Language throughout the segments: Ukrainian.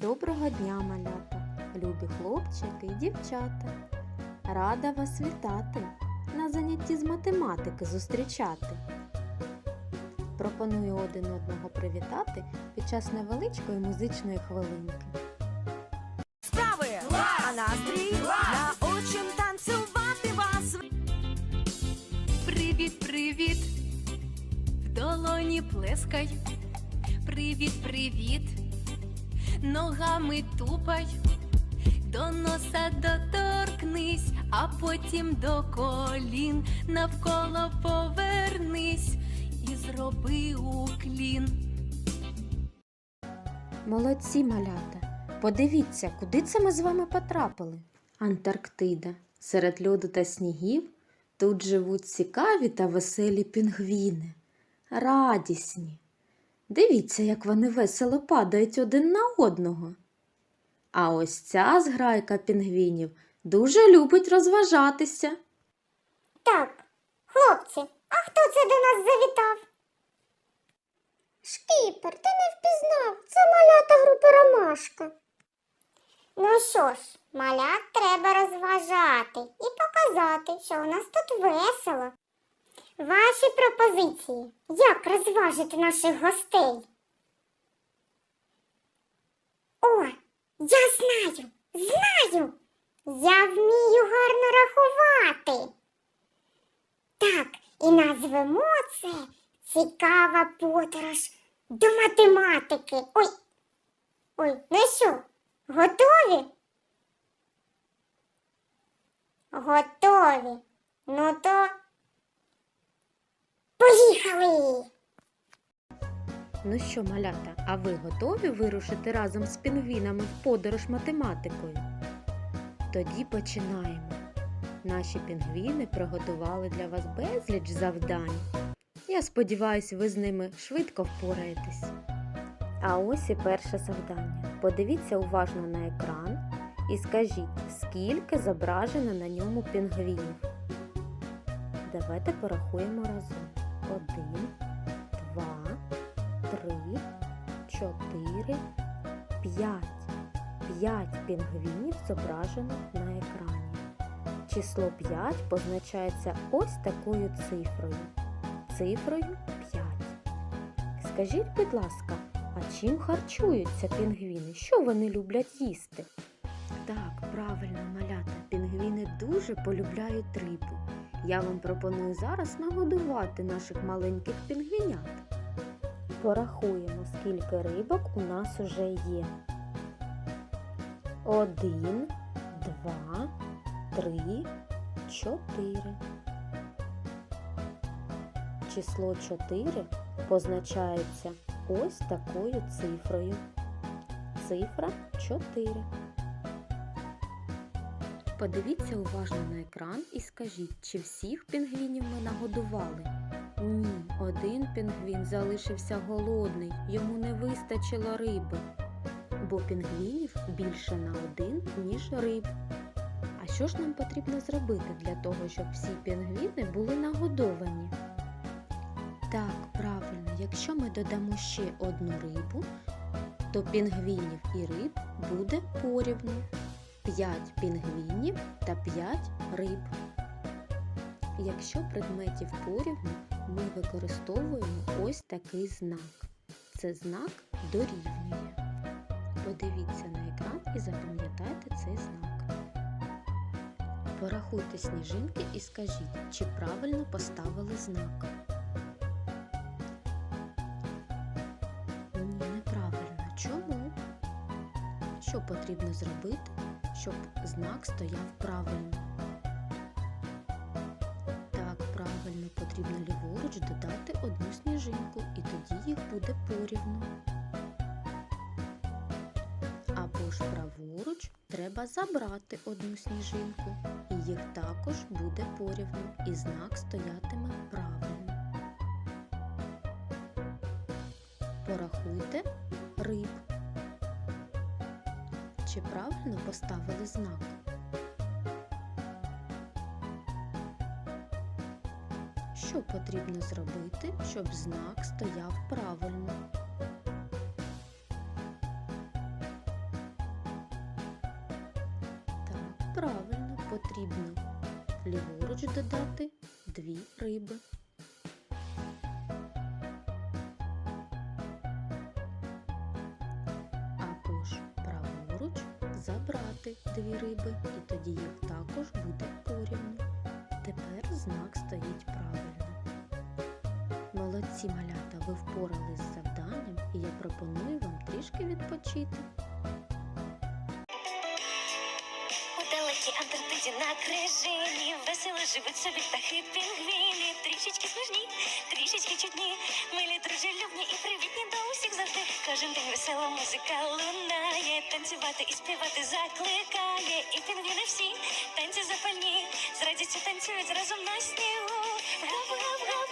Доброго дня, малята, любі хлопчики і дівчата. Рада вас вітати, на занятті з математики зустрічати. Пропоную один одного привітати під час невеличкої музичної хвилинки. Справи, а настрій научим танцювати вас. Привіт, привіт, в долоні плескай. Привіт, привіт, ногами тупай, до носа доторкнись, а потім до колін навколо повернись і зроби уклін. Молодці, малята! Подивіться, куди це ми з вами потрапили. Антарктида. Серед льоду та снігів тут живуть цікаві та веселі пінгвіни. Радісні. Дивіться, як вони весело падають один на одного. А ось ця зграйка пінгвінів дуже любить розважатися. Так, хлопці, а хто це до нас завітав? Шкіпер, ти не впізнав, це малята групи Ромашка. Ну що ж, малят треба розважати і показати, що у нас тут весело. Ваші пропозиції, як розважити наших гостей? О, я знаю, знаю! Я вмію гарно рахувати. Так, і назвемо це цікава подорож до математики. Ой. Ой, ну що, готові? Готові. Ну то поїхали! Ну що, малята, а ви готові вирушити разом з пінгвінами в подорож математикою? Тоді починаємо. Наші пінгвіни приготували для вас безліч завдань. Я сподіваюся, ви з ними швидко впораєтесь. А ось і перше завдання. Подивіться уважно на екран і скажіть, скільки зображено на ньому пінгвінів. Давайте порахуємо разом. Один, два, три, чотири, п'ять. П'ять пінгвінів зображено на екрані. Число 5 позначається ось такою цифрою. Цифрою 5. Скажіть, будь ласка, а чим харчуються пінгвіни? Що вони люблять їсти? Так, правильно, малята, пінгвіни дуже полюбляють рибу. Я вам пропоную зараз нагодувати наших маленьких пінгвінят. Порахуємо, скільки рибок у нас уже є. Один, два, три, чотири. Число 4 позначається ось такою цифрою. Цифра 4. Подивіться уважно на екран і скажіть, чи всіх пінгвінів ми нагодували? Ні, один пінгвін залишився голодний, йому не вистачило риби, бо пінгвінів більше на один, ніж риб. А що ж нам потрібно зробити для того, щоб всі пінгвіни були нагодовані? Так, правильно, якщо ми додамо ще одну рибу, то пінгвінів і риб буде порівну. 5 пінгвінів та 5 риб. Якщо предметів порівну, ми використовуємо ось такий знак. Це знак дорівнює. Подивіться на екран і запам'ятайте цей знак. Порахуйте сніжинки і скажіть, чи правильно поставили знак. Ні, неправильно. Чому? Що потрібно зробити, щоб знак стояв правильно? Так, правильно, потрібно ліворуч додати одну сніжинку, і тоді їх буде порівну. Або ж праворуч треба забрати одну сніжинку, і їх також буде порівну, і знак стоятиме правильно. Порахуйте риб чи правильно поставили знак. Що потрібно зробити, щоб знак стояв правильно? Так, правильно потрібно ліворуч додати забрати дві риби, і тоді їх також буде порівну. Тепер знак стоїть правильно. Молодці малята, ви впорались з завданням, і я пропоную вам трішки відпочити. Антарктиді на крижині весело живуть собі птахи пінгвіни. Трішечки смішні, трішечки чудні. Милі дружелюбні і привітні до усіх завжди. Кожен день весела музика лунає. Танцювати і співати закликає. І пінгвіни всі танці запальні. З радістю танцюють разом на снігу. Гап, гап, гап.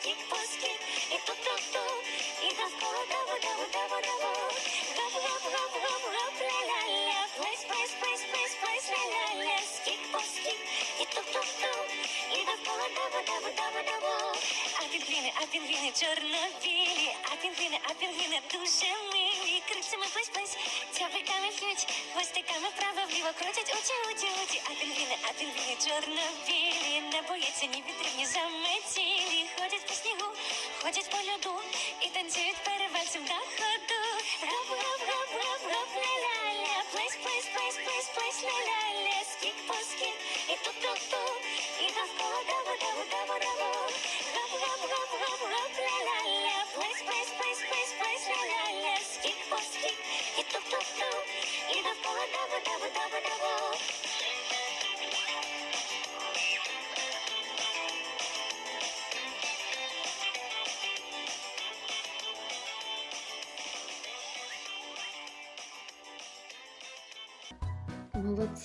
Скік по скік, і ту-ту-ту. І довкола даву, даву, даву, даву. Гап, гап, гап, гап, гап, ля-ля-ля. Скік по скік, і ту-ту-ту. І довкола даву, даву, даву, даву. Пінгвіни, а пінгвіни чорно-білі. А пінгвіни, а пінгвіни дуже милі. Крильцями плесь, плесь, дзьобиками п'ють. Хвостиками вправо-вліво крутять очі, очі, очі. А пінгвіни, а пінгвіни чорно-білі. Не бояться ні вітрів, ні заметілі. Ходять по снігу, ходять по льоду. І танцюють перевальцем на ходу. Гап, гап, гап, гап, гап, ля-ля-ля. Плесь, плесь, плесь, плесь, плесь, ля-ля-ля. Скік по скік, і ту-ту-ту. І довкола даву, даву, даву, даву.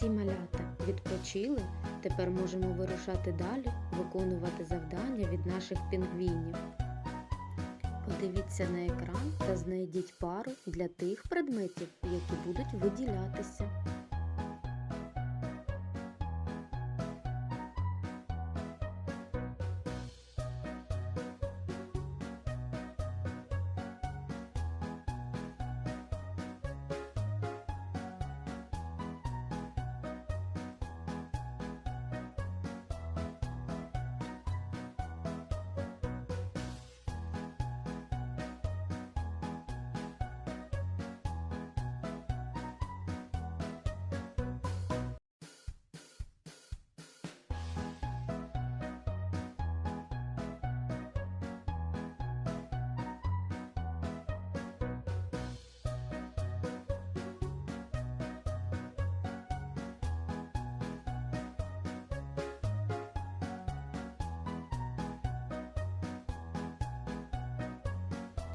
Молодці малята, відпочили. Тепер можемо вирушати далі, виконувати завдання від наших пінгвінів. Подивіться на екран та знайдіть пару для тих предметів, які будуть виділятися.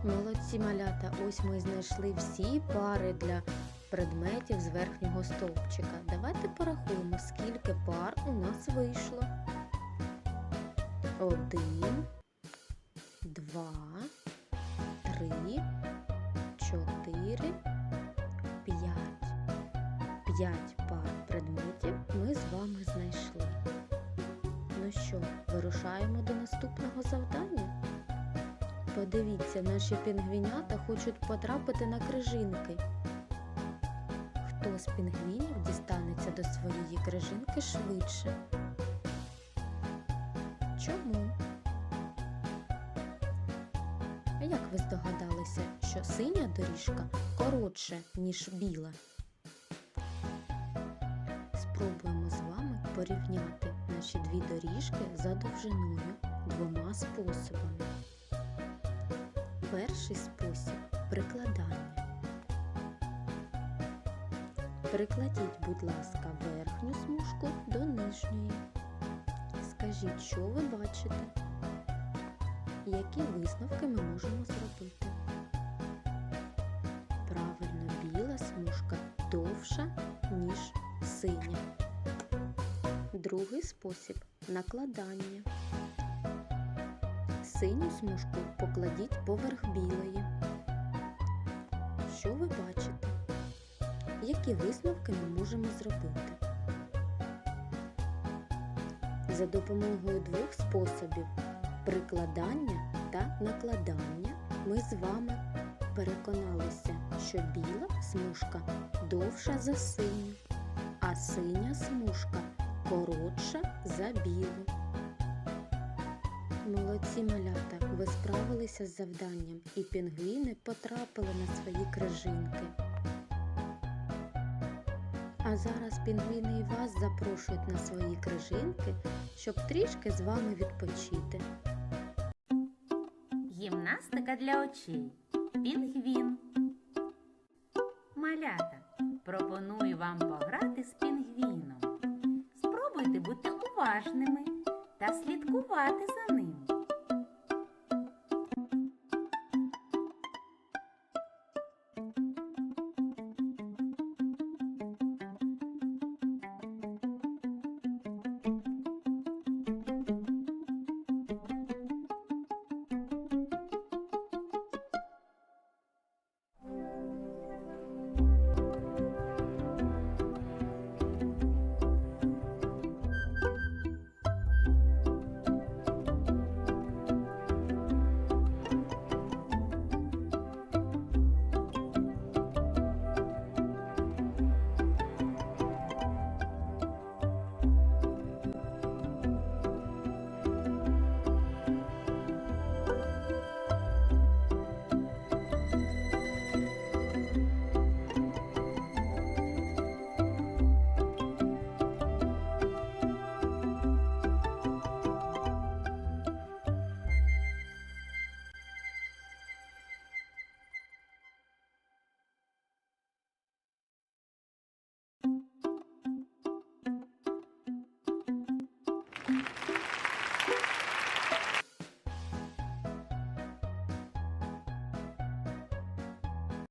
Молодці малята, ось ми знайшли всі пари для предметів з верхнього стовпчика. Давайте порахуємо, скільки пар у нас вийшло. Один, два, три, чотири, п'ять. П'ять пар предметів ми з вами знайшли. Ну що, вирушаємо до наступного завдання? Подивіться, наші пінгвінята хочуть потрапити на крижинки. Хто з пінгвінів дістанеться до своєї крижинки швидше? Чому? Як ви здогадалися, що синя доріжка коротша, ніж біла? Спробуємо з вами порівняти наші дві доріжки за довжиною двома способами. Перший спосіб прикладання. Прикладіть, будь ласка, верхню смужку до нижньої. Скажіть, що ви бачите? Які висновки ми можемо зробити? Правильно, біла смужка довша, ніж синя. Другий спосіб накладання. Синю смужку покладіть поверх білої. Що ви бачите? Які висновки ми можемо зробити? За допомогою двох способів прикладання та накладання ми з вами переконалися, що біла смужка довша за синю, а синя смужка коротша за білу. Молодці малята, ви справилися з завданням, і пінгвіни потрапили на свої крижинки. А зараз пінгвіни і вас запрошують на свої крижинки, щоб трішки з вами відпочити. Гімнастика для очей. Пінгвін. Малята. Пропоную вам пограти з пінгвіном. Спробуйте бути уважними та слідкувати за ним.